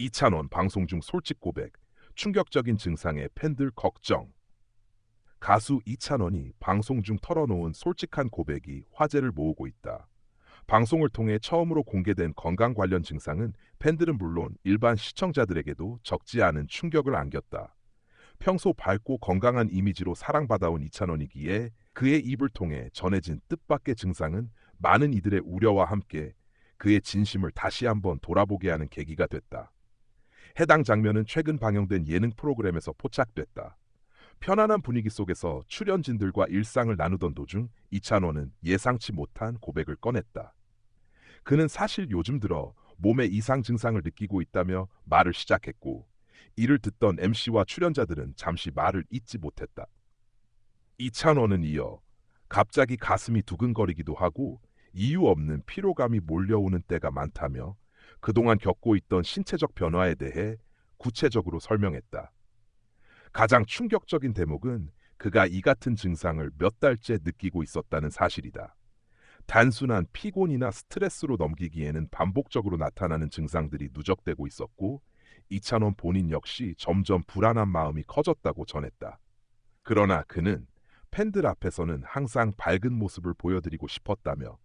이찬원 방송 중 솔직 고백, 충격적인 증상에 팬들 걱정. 가수 이찬원이 방송 중 털어놓은 솔직한 고백이 화제를 모으고 있다. 방송을 통해 처음으로 공개된 건강 관련 증상은 팬들은 물론 일반 시청자들에게도 적지 않은 충격을 안겼다. 평소 밝고 건강한 이미지로 사랑받아온 이찬원이기에 그의 입을 통해 전해진 뜻밖의 증상은 많은 이들의 우려와 함께 그의 진심을 다시 한번 돌아보게 하는 계기가 됐다. 해당 장면은 최근 방영된 예능 프로그램에서 포착됐다. 편안한 분위기 속에서 출연진들과 일상을 나누던 도중 이찬원은 예상치 못한 고백을 꺼냈다. 그는 사실 요즘 들어 몸에 이상 증상을 느끼고 있다며 말을 시작했고 이를 듣던 MC와 출연자들은 잠시 말을 잇지 못했다. 이찬원은 이어 갑자기 가슴이 두근거리기도 하고 이유 없는 피로감이 몰려오는 때가 많다며 그동안 겪고 있던 신체적 변화에 대해 구체적으로 설명했다. 가장 충격적인 대목은 그가 이 같은 증상을 몇 달째 느끼고 있었다는 사실이다. 단순한 피곤이나 스트레스로 넘기기에는 반복적으로 나타나는 증상들이 누적되고 있었고 이찬원 본인 역시 점점 불안한 마음이 커졌다고 전했다. 그러나 그는 팬들 앞에서는 항상 밝은 모습을 보여드리고 싶었다며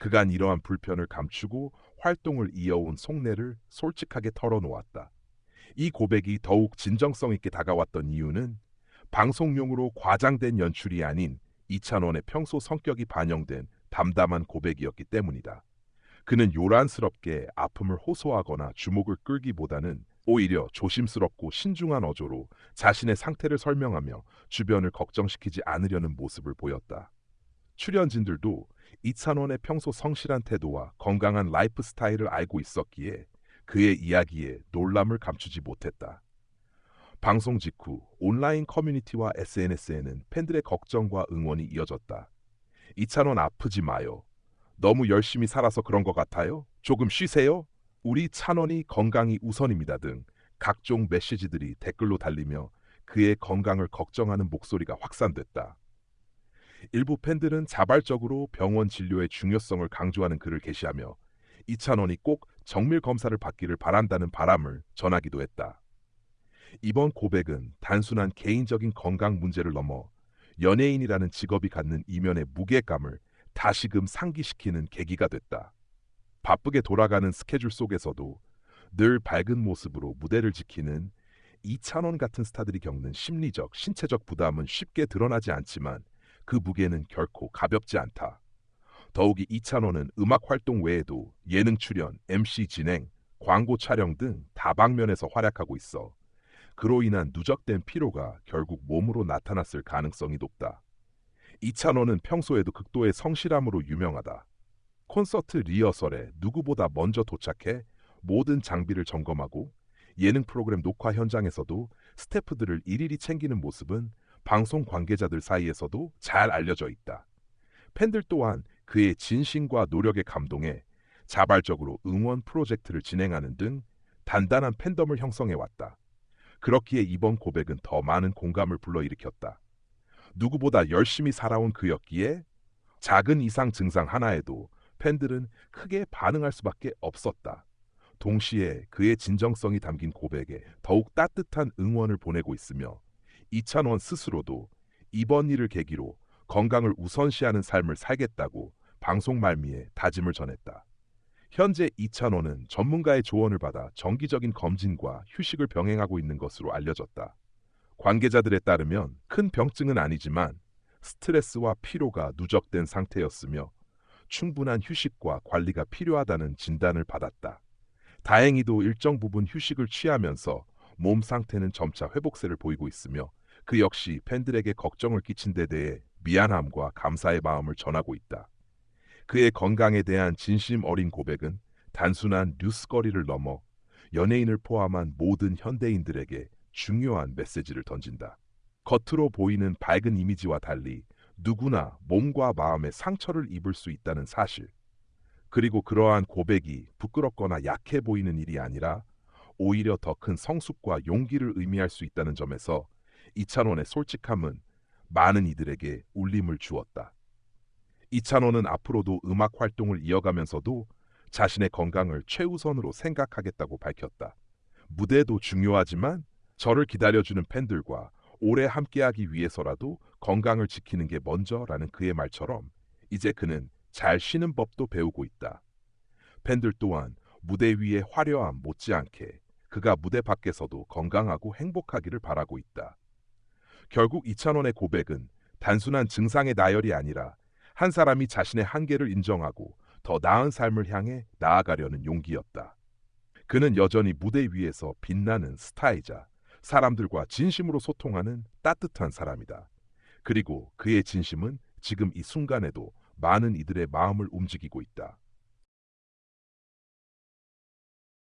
그간 이러한 불편을 감추고 활동을 이어온 속내를 솔직하게 털어놓았다. 이 고백이 더욱 진정성 있게 다가왔던 이유는 방송용으로 과장된 연출이 아닌 이찬원의 평소 성격이 반영된 담담한 고백이었기 때문이다. 그는 요란스럽게 아픔을 호소하거나 주목을 끌기보다는 오히려 조심스럽고 신중한 어조로 자신의 상태를 설명하며 주변을 걱정시키지 않으려는 모습을 보였다. 출연진들도 이찬원의 평소 성실한 태도와 건강한 라이프 스타일을 알고 있었기에 그의 이야기에 놀람을 감추지 못했다. 방송 직후 온라인 커뮤니티와 SNS에는 팬들의 걱정과 응원이 이어졌다. 이찬원 아프지 마요. 너무 열심히 살아서 그런 것 같아요. 조금 쉬세요. 우리 찬원이 건강이 우선입니다 등 각종 메시지들이 댓글로 달리며 그의 건강을 걱정하는 목소리가 확산됐다. 일부 팬들은 자발적으로 병원 진료의 중요성을 강조하는 글을 게시하며 이찬원이 꼭 정밀 검사를 받기를 바란다는 바람을 전하기도 했다. 이번 고백은 단순한 개인적인 건강 문제를 넘어 연예인이라는 직업이 갖는 이면의 무게감을 다시금 상기시키는 계기가 됐다. 바쁘게 돌아가는 스케줄 속에서도 늘 밝은 모습으로 무대를 지키는 이찬원 같은 스타들이 겪는 심리적, 신체적 부담은 쉽게 드러나지 않지만 그 무게는 결코 가볍지 않다. 더욱이 이찬원은 음악 활동 외에도 예능 출연, MC 진행, 광고 촬영 등 다방면에서 활약하고 있어 그로 인한 누적된 피로가 결국 몸으로 나타났을 가능성이 높다. 이찬원은 평소에도 극도의 성실함으로 유명하다. 콘서트 리허설에 누구보다 먼저 도착해 모든 장비를 점검하고 예능 프로그램 녹화 현장에서도 스태프들을 일일이 챙기는 모습은 방송 관계자들 사이에서도 잘 알려져 있다. 팬들 또한 그의 진심과 노력에 감동해 자발적으로 응원 프로젝트를 진행하는 등 단단한 팬덤을 형성해 왔다. 그렇기에 이번 고백은 더 많은 공감을 불러일으켰다. 누구보다 열심히 살아온 그였기에 작은 이상 증상 하나에도 팬들은 크게 반응할 수밖에 없었다. 동시에 그의 진정성이 담긴 고백에 더욱 따뜻한 응원을 보내고 있으며 이찬원 스스로도 이번 일을 계기로 건강을 우선시하는 삶을 살겠다고 방송 말미에 다짐을 전했다. 현재 이찬원은 전문가의 조언을 받아 정기적인 검진과 휴식을 병행하고 있는 것으로 알려졌다. 관계자들에 따르면 큰 병증은 아니지만 스트레스와 피로가 누적된 상태였으며 충분한 휴식과 관리가 필요하다는 진단을 받았다. 다행히도 일정 부분 휴식을 취하면서 몸 상태는 점차 회복세를 보이고 있으며 그 역시 팬들에게 걱정을 끼친 데 대해 미안함과 감사의 마음을 전하고 있다. 그의 건강에 대한 진심 어린 고백은 단순한 뉴스거리를 넘어 연예인을 포함한 모든 현대인들에게 중요한 메시지를 던진다. 겉으로 보이는 밝은 이미지와 달리 누구나 몸과 마음의 상처를 입을 수 있다는 사실. 그리고 그러한 고백이 부끄럽거나 약해 보이는 일이 아니라 오히려 더 큰 성숙과 용기를 의미할 수 있다는 점에서 이찬원의 솔직함은 많은 이들에게 울림을 주었다. 이찬원은 앞으로도 음악 활동을 이어가면서도 자신의 건강을 최우선으로 생각하겠다고 밝혔다. 무대도 중요하지만 저를 기다려주는 팬들과 오래 함께하기 위해서라도 건강을 지키는 게 먼저라는 그의 말처럼 이제 그는 잘 쉬는 법도 배우고 있다. 팬들 또한 무대 위의 화려함 못지않게 그가 무대 밖에서도 건강하고 행복하기를 바라고 있다. 결국 이찬원의 고백은 단순한 증상의 나열이 아니라 한 사람이 자신의 한계를 인정하고 더 나은 삶을 향해 나아가려는 용기였다. 그는 여전히 무대 위에서 빛나는 스타이자 사람들과 진심으로 소통하는 따뜻한 사람이다. 그리고 그의 진심은 지금 이 순간에도 많은 이들의 마음을 움직이고 있다.